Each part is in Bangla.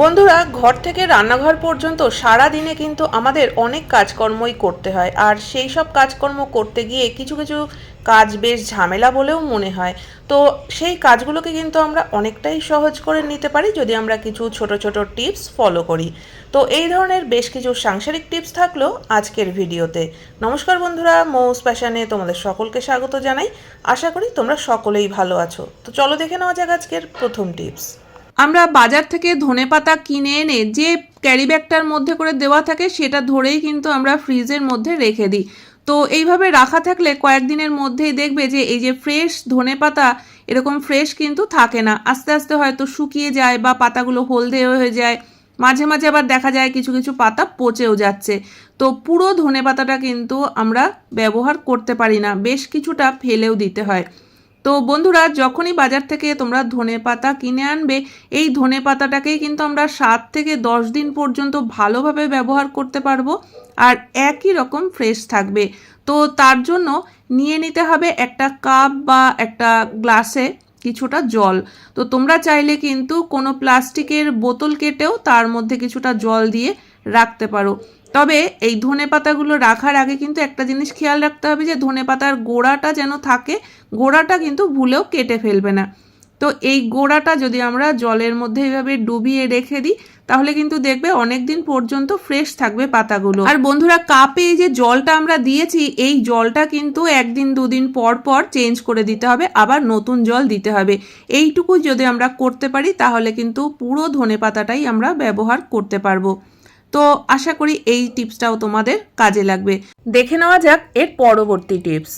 বন্ধুরা, ঘর থেকে রান্নাঘর পর্যন্ত সারা দিনে কিন্তু আমাদের অনেক কাজকর্মই করতে হয়। আর সেই সব কাজকর্ম করতে গিয়ে কিছু কিছু কাজ বেশ ঝামেলা বলেও মনে হয়। তো সেই কাজগুলোকে কিন্তু আমরা অনেকটাই সহজ করে নিতে পারি যদি আমরা কিছু ছোট ছোট টিপস ফলো করি। তো এই ধরনের বেশ কিছু সাংসারিক টিপস থাকল আজকের ভিডিওতে। নমস্কার বন্ধুরা, মৌস প্যাশানে তোমাদের সকলকে স্বাগত জানাই। আশা করি তোমরা সকলেই ভালো আছো। তো চলো দেখে নেওয়া যাক আজকের প্রথম টিপস। আমরা বাজার থেকে ধনেপাতা কিনে এনে যে ক্যারি ব্যাগটার মধ্যে করে দেওয়া থাকে সেটা ধরেই কিন্তু আমরা ফ্রিজের মধ্যে রেখে দিই। তো এইভাবে রাখা থাকলে কয়েকদিনের মধ্যেই দেখবে যে এই যে ফ্রেশ ধনেপাতা এরকম ফ্রেশ কিন্তু থাকে না। আস্তে আস্তে হয়তো শুকিয়ে যায় বা পাতাগুলো হলদে হয়ে যায়। মাঝে মাঝে আবার দেখা যায় কিছু কিছু পাতা পচেও যাচ্ছে। তো পুরো ধনেপাতাটা কিন্তু আমরা ব্যবহার করতে পারি না। বেশ কিছুটা ফেলেও দিতে হয়। তো বন্ধুরা, যখনই বাজার থেকে তোমরা ধনে পাতা কিনে আনবে, এই ধনে পাতাটাকেই কিন্তু আমরা সাত থেকে দশ দিন পর্যন্ত ভালোভাবে ব্যবহার করতে পারব আর একই রকম ফ্রেশ থাকবে। তো তার জন্য নিয়ে নিতে হবে একটা কাপ বা একটা গ্লাসে কিছুটা জল। তো তোমরা চাইলে কিন্তু কোনো প্লাস্টিকের বোতল কেটেও তার মধ্যে কিছুটা জল দিয়ে রাখতে পারো। তবে এই ধনে পাতাগুলো রাখার আগে কিন্তু একটা জিনিস খেয়াল রাখতে হবে যে ধনে পাতার গোড়াটা যেন থাকে, গোড়াটা কিন্তু ভুলেও কেটে ফেলবে না। তো এই গোড়াটা যদি আমরা জলের মধ্যে এইভাবে ডুবিয়ে রেখে দিই, তাহলে কিন্তু দেখবে অনেক দিন পর্যন্ত ফ্রেশ থাকবে পাতাগুলো। আর বন্ধুরা, কাপে এই যে জলটা আমরা দিয়েছি, এই জলটা কিন্তু একদিন, দুদিন পর পর চেঞ্জ করে দিতে হবে, আবার নতুন জল দিতে হবে। এইটুকু যদি আমরা করতে পারি, তাহলে কিন্তু পুরো ধনে পাতাটাই আমরা ব্যবহার করতে পারব। তো আশা করি এই টিপসটাও তোমাদের কাজে লাগবে। দেখে নেওয়া যাক এর পরবর্তী টিপস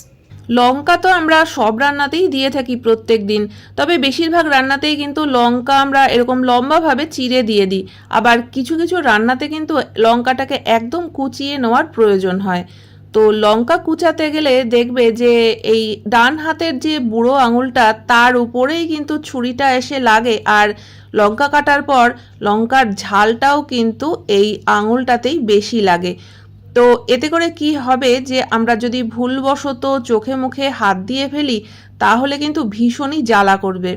লঙ্কা তো আমরা সব রান্নাতেই দিয়ে থাকি প্রত্যেক দিন। তবে বেশিরভাগ রান্নাতেই কিন্তু লঙ্কা আমরা এরকম লম্বাভাবে চিড়ে দিয়ে দিই। আবার কিছু কিছু রান্নাতে কিন্তু লঙ্কাটাকে একদম কুচিয়ে নেওয়ার প্রয়োজন হয়। তো লঙ্কা কুচাতে গেলে দেখবে যে এই ডান হাতের যে বুড়ো আঙুলটা, তার উপরেই কিন্তু ছুরিটা এসে লাগে। আর লঙ্কা কাটার পর লঙ্কার ঝালটাও কিন্তু এই আঙুলটাতেই বেশি লাগে। তো এতে করে কি হবে যে আমরা যদি ভুলবশত চোখে মুখে হাত দিয়ে ফেলি, তাহলে কিন্তু ভীষণই জ্বালা করবে।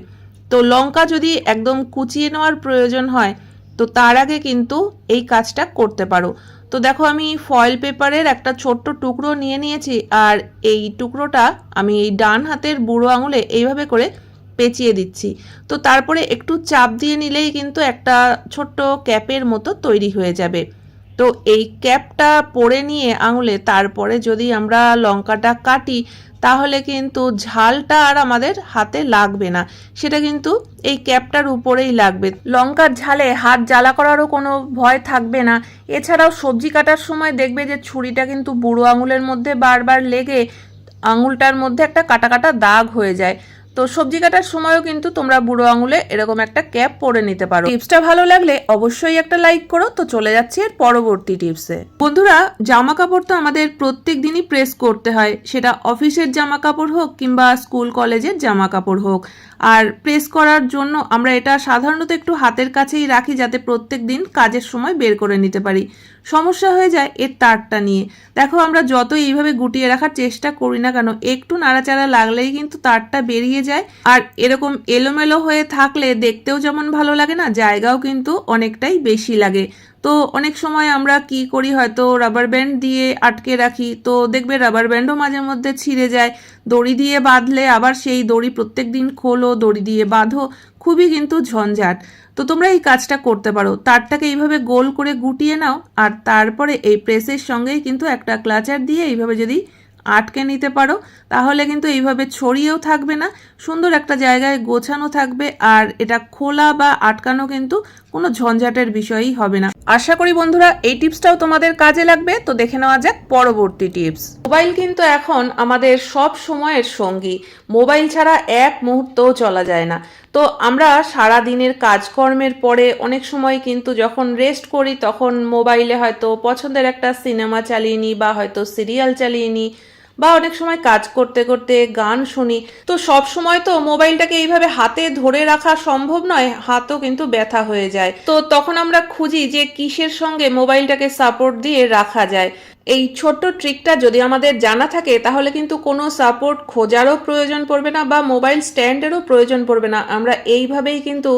তো লঙ্কা যদি একদম কুচিয়ে নেওয়ার প্রয়োজন হয়, তো তার আগে কিন্তু এই কাজটা করতে পারো। তো দেখো আমি ফয়েল পেপারের একটা ছোট্ট টুকরো নিয়ে নিয়েছি, আর এই টুকরোটা আমি এই ডান হাতের বুড়ো আঙুলে এইভাবে করে পেঁচিয়ে দিচ্ছি। তো তারপরে একটু চাপ দিয়ে নিলেই কিন্তু একটা ছোট্ট ক্যাপের মতো তৈরি হয়ে যাবে। তো এই ক্যাপটা পরে নিয়ে আঙুলে তারপরে যদি আমরা লঙ্কাটা কাটি, তাহলে কিন্তু ঝালটা আর আমাদের হাতে লাগবে না। সেটা কিন্তু এই ক্যাপটার উপরেই লাগবে। লঙ্কার ঝালে হাত জ্বালা করারও কোনো ভয় থাকবে না। এছাড়াও সবজি কাটার সময় দেখবে যে ছুরিটা কিন্তু বুড়ো আঙুলের মধ্যে বারবার লেগে আঙুলটার মধ্যে একটা কাটা কাটা দাগ হয়ে যায়। তো সবজি কাটার সময়ও কিন্তু তোমরা বুড়ো আঙুলে এরকম একটা ক্যাপ পরে নিতে পারো। টিপসটা ভালো লাগলে অবশ্যই একটা লাইক করো। তো চলে যাচ্ছি এর পরবর্তী টিপসে। বন্ধুরা জামা কাপড় তো আমাদের প্রত্যেক দিনই প্রেস করতে হয়। সেটা অফিসের জামা কাপড় হোক কিংবা স্কুল, কলেজের জামা কাপড় হোক। আর প্রেস করার জন্য আমরা এটা সাধারণত একটু হাতের কাছেই রাখি যাতে প্রত্যেক দিন কাজের সময় বের করে নিতে পারি। সমস্যা হয়ে যায় এর তারটা নিয়ে। দেখো আমরা যত এইভাবে গুটিয়ে রাখার চেষ্টা করি না কেন, একটু নাড়াচাড়া লাগলেই কিন্তু তারটা বেরিয়ে যায়। আর এরকম এলোমেলো হয়ে থাকলে দেখতেও যেমন ভালো লাগে না, জায়গাও কিন্তু অনেকটাই বেশি লাগে। তো অনেক সময় আমরা কি করি, হয়তো রাবার ব্যান্ড দিয়ে আটকে রাখি, তো দেখবে রাবার ব্যান্ডও মাঝে মধ্যে ছিঁড়ে যায়। দড়ি দিয়ে বাঁধলে আবার সেই দড়ি প্রত্যেক দিন খোলো, দড়ি দিয়ে বাঁধো, খুবই কিন্তু ঝঞ্ঝাট। তো তোমরা এই কাজটা করতে পারো। তারটাকে এইভাবে গোল করে গুটিয়ে নাও, আর তারপরে এই প্রেসের সঙ্গেই কিন্তু একটা ক্লাচার দিয়ে এইভাবে যদি আটকে নিতে পারো, তাহলে কিন্তু এইভাবে ছড়িয়েও থাকবে না, সুন্দর একটা জায়গায় গোছানো থাকবে, আর এটা খোলা বা আটকানো কিন্তু কোনো ঝঞ্ঝাটের বিষয়ই হবে না। আশা করি বন্ধুরা, এই টিপসটাও তোমাদের কাজে লাগবে, তো দেখে নেওয়া যাক পরবর্তী টিপস। মোবাইল কিন্তু এখন আমাদের সব সময়ের সঙ্গী, মোবাইল ছাড়া এক মুহূর্তও চলা যায় না। তো আমরা সারা দিনের কাজকর্মের পরে অনেক সময় কিন্তু যখন রেস্ট করি, তখন মোবাইলে হয়তো পছন্দের একটা সিনেমা চালিয়ে নিই বা হয়তো সিরিয়াল চালিয়ে নিই বা অনেক সময় কাজ করতে করতে গান শুনি। তো সব সময় তো মোবাইলটাকে এইভাবে হাতে ধরে রাখা সম্ভব নয়, হাতও কিন্তু ব্যথা হয়ে যায়। তো তখন আমরা খুঁজি যে কিসের সঙ্গে মোবাইলটাকে সাপোর্ট দিয়ে রাখা যায়। এই ছোট্ট ট্রিকটা যদি আমাদের জানা থাকে, তাহলে কিন্তু কোনো সাপোর্ট খোঁজারও প্রয়োজন পড়বে না বা মোবাইল স্ট্যান্ডেরও প্রয়োজন পড়বে না। আমরা এইভাবেই কিন্তু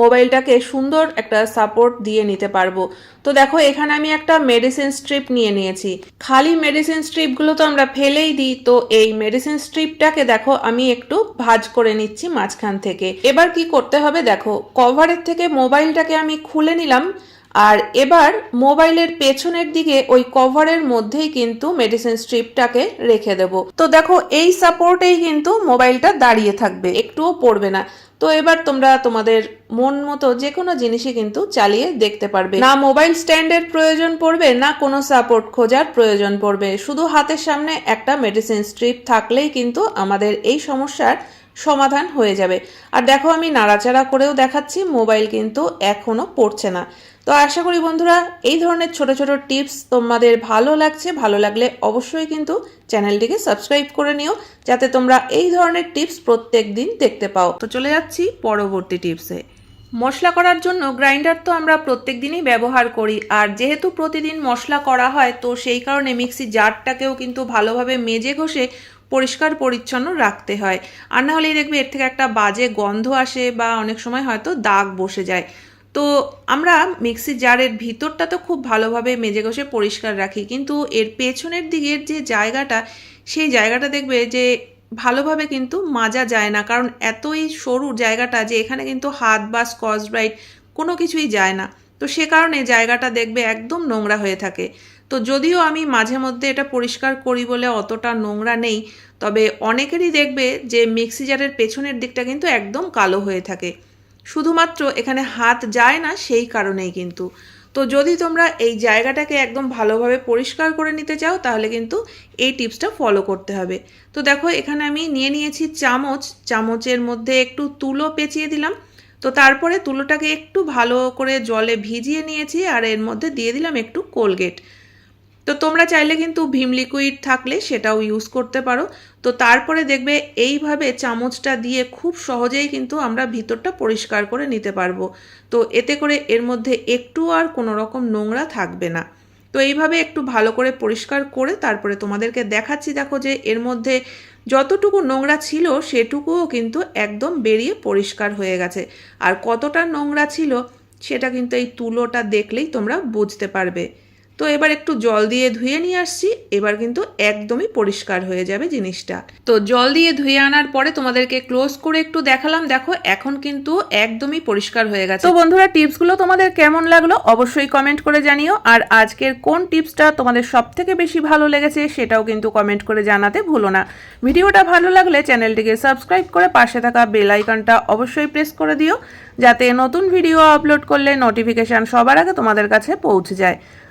মোবাইলটাকে সুন্দর একটা সাপোর্ট দিয়ে নিতে পারব। তো দেখো, এখানে আমি একটা মেডিসিন স্ট্রিপ নিয়ে নিয়েছি। খালি মেডিসিন স্ট্রিপগুলো তো আমরা ফেলেই দিই, তো এই মেডিসিন স্ট্রিপটাকে দেখো, আমি একটু ভাজ করে নিচ্ছি মাঝখান থেকে। এবার কি করতে হবে দেখো কভারের থেকে মোবাইলটাকে আমি খুলে নিলাম। আর এবার মোবাইলের পেছনের দিকে ওই কভারের মধ্যেই কিন্তু মেডিসিন স্ট্রিপটাকে রেখে দেব। তো দেখো, এই সাপোর্টেই কিন্তু মোবাইলটা দাঁড়িয়ে থাকবে, একটুও পড়বে না। তো এবার তোমরা তোমাদের মন মতো যে কোনো জিনিসই কিন্তু চালিয়ে দেখতে পারবে। না মোবাইল স্ট্যান্ডের প্রয়োজন পড়বে, না কোনো সাপোর্ট খোঁজার প্রয়োজন পড়বে। শুধু হাতের সামনে একটা মেডিসিন স্ট্রিপ থাকলেই কিন্তু আমাদের এই সমস্যার সমাধান হয়ে যাবে। আর দেখো, আমি নাড়াচাড়া করেও দেখাচ্ছি, মোবাইল কিন্তু এখনও পড়ছে না। তো আশা করি বন্ধুরা, এই ধরনের ছোট ছোট টিপস তোমাদের ভালো লাগছে, ভালো লাগলে অবশ্যই কিন্তু চ্যানেলটিকে সাবস্ক্রাইব করে নিও, যাতে তোমরা এই ধরনের টিপস প্রত্যেক দিন দেখতে পাও। তো চলে যাচ্ছি পরবর্তী টিপসে মশলা করার জন্য গ্রাইন্ডার তো আমরা প্রত্যেক দিনই ব্যবহার করি, আর যেহেতু প্রতিদিন মশলা করা হয়, তো সেই কারণে মিক্সি জারটাকেও কিন্তু ভালোভাবে মেজে ঘষে পরিষ্কার পরিচ্ছন্ন রাখতে হয়। আর না হলেই দেখবে এর থেকে একটা বাজে গন্ধ আসে বা অনেক সময় হয়তো দাগ বসে যায়। তো আমরা মিক্সি জারের ভিতরটা তো খুব ভালোভাবে মেজে ঘষে পরিষ্কার রাখি, কিন্তু এর পেছনের দিকের যে জায়গাটা, সেই জায়গাটা দেখবে যে ভালোভাবে কিন্তু মাজা যায় না, কারণ এতই সরু জায়গাটা যে এখানে কিন্তু হাত বা স্কচ ব্রাইট কোনো কিছুই যায় না। তো সে কারণে জায়গাটা দেখবে একদম নোংরা হয়ে থাকে। তো যদিও আমি মাঝে মধ্যে এটা পরিষ্কার করি বলে অতটা নোংরা নেই, তবে অনেকেরই দেখবে যে মিক্সি জারের পেছনের দিকটা কিন্তু একদম কালো হয়ে থাকে। শুধুমাত্র এখানে হাত যায় না, সেই কারণেই কিন্তু। তো যদি তোমরা এই জায়গাটাকে একদম ভালোভাবে পরিষ্কার করে নিতে চাও, তাহলে কিন্তু এই টিপসটা ফলো করতে হবে। তো দেখো, এখানে আমি নিয়ে নিয়েছি চামচ। চামচের মধ্যে একটু তুলো পেঁচিয়ে দিলাম। তো তারপরে তুলোটাকে একটু ভালো করে জলে ভিজিয়ে নিয়েছি, আর এর মধ্যে দিয়ে দিলাম একটু কোলগেট। তো তোমরা চাইলে কিন্তু ভীম লিকুইড থাকলে সেটাও ইউজ করতে পারো। তো তারপরে দেখবে এইভাবে চামচটা দিয়ে খুব সহজেই কিন্তু আমরা ভিতরটা পরিষ্কার করে নিতে পারব। তো এতে করে এর মধ্যে একটু আর কোনো রকম নোংরা থাকবে না। তো এইভাবে একটু ভালো করে পরিষ্কার করে তারপরে তোমাদেরকে দেখাচ্ছি, দেখো যে এর মধ্যে যতটুকু নোংরা ছিল সেটুকুও কিন্তু একদম বেরিয়ে পরিষ্কার হয়ে গেছে। আর কতটা নোংরা ছিল সেটা কিন্তু এই তুলোটা দেখলেই তোমরা বুঝতে পারবে। তো এবার একটু জল দিয়ে ধুয়ে নিয়ে আসছি। এবার কিন্তু একদমই পরিষ্কার হয়ে যাবে জিনিসটা। তো জল দিয়ে ধুয়ে আনার পরে তোমাদেরকে ক্লোজ করে একটু দেখালাম। দেখো, এখন কিন্তু একদমই পরিষ্কার হয়ে গেছে। তো বন্ধুরা, টিপসগুলো তোমাদের কেমন লাগল অবশ্যই কমেন্ট করে জানিও। আর আজকের কোন টিপসটা তোমাদের সব থেকে বেশি ভালো লেগেছে সেটাও কিন্তু কমেন্ট করে জানাতে ভুলো না। ভিডিওটা ভালো লাগলে চ্যানেলটিকে সাবস্ক্রাইব করে পাশে থাকা বেল আইকনটা অবশ্যই প্রেস করে দিও, যাতে নতুন ভিডিও আপলোড করলে নোটিফিকেশান সবার আগে তোমাদের কাছে পৌঁছে যায়।